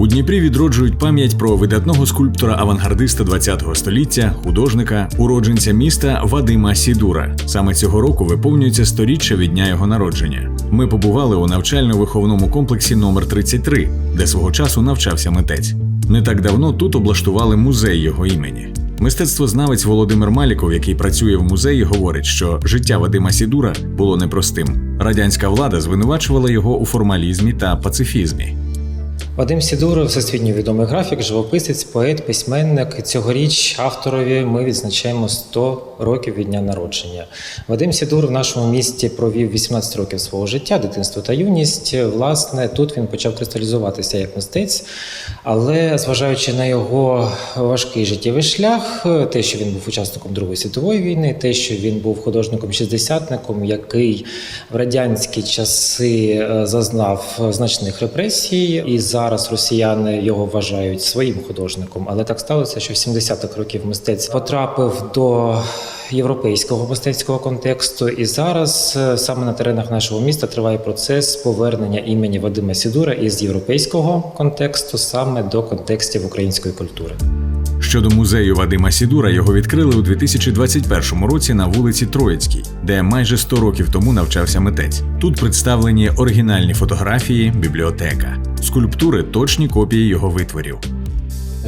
У Дніпрі відроджують пам'ять про видатного скульптора-авангардиста ХХ століття, художника, уродженця міста Вадима Сідура. Саме цього року виповнюється сторіччя від дня його народження. Ми побували у навчально-виховному комплексі номер 33, де свого часу навчався митець. Не так давно тут облаштували музей його імені. Мистецтвознавець Володимир Маліков, який працює в музеї, говорить, що життя Вадима Сідура було непростим. Радянська влада звинувачувала його у формалізмі та пацифізмі. Вадим Сідуров, всесвітньо відомий графік, живописець, поет, письменник. Цьогоріч авторові ми відзначаємо 100 років від дня народження. Вадим Сідур в нашому місті провів 18 років свого життя, дитинство та юність. Власне, тут він почав кристалізуватися як мистець, але зважаючи на його важкий життєвий шлях, те, що він був учасником Другої світової війни, те, що він був художником-шістдесятником, який в радянські часи е, зазнав значних репресій, і зараз росіяни його вважають своїм художником. Але так сталося, що в 70-х років мистець потрапив до європейського мистецького контексту, і зараз е, саме на теренах нашого міста триває процес повернення імені Вадима Сідура із європейського контексту саме до контекстів української культури. Щодо музею Вадима Сідура, його відкрили у 2021 році на вулиці Троїцькій, де майже 100 років тому навчався митець. Тут представлені оригінальні фотографії, бібліотека, скульптури точні копії його витворів.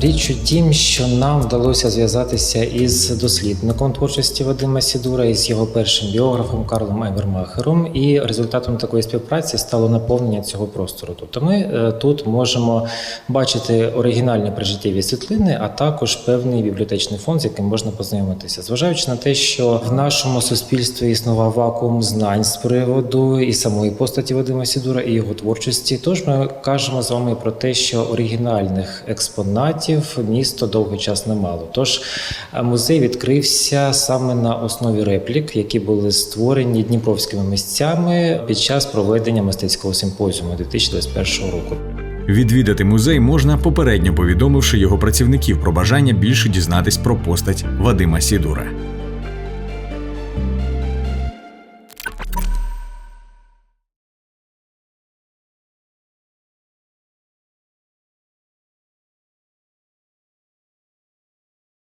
Річ у тім, що нам вдалося зв'язатися із дослідником творчості Вадима Сідура, із його першим біографом Карлом Айвермахером, і результатом такої співпраці стало наповнення цього простору. Тобто, ми е, тут можемо бачити оригінальні прижиттєві світлини, а також певний бібліотечний фонд, з яким можна познайомитися, зважаючи на те, що в нашому суспільстві існував вакуум знань з приводу і самої постаті Вадима Сідура, і його творчості. Тож ми кажемо з вами про те, що оригінальних експонатів місто довгий час не мало. Тож музей відкрився саме на основі реплік, які були створені дніпровськими місцями під час проведення мистецького симпозіуму 2021 року. Відвідати музей можна попередньо повідомивши його працівників про бажання більше дізнатись про постать Вадима Сідура.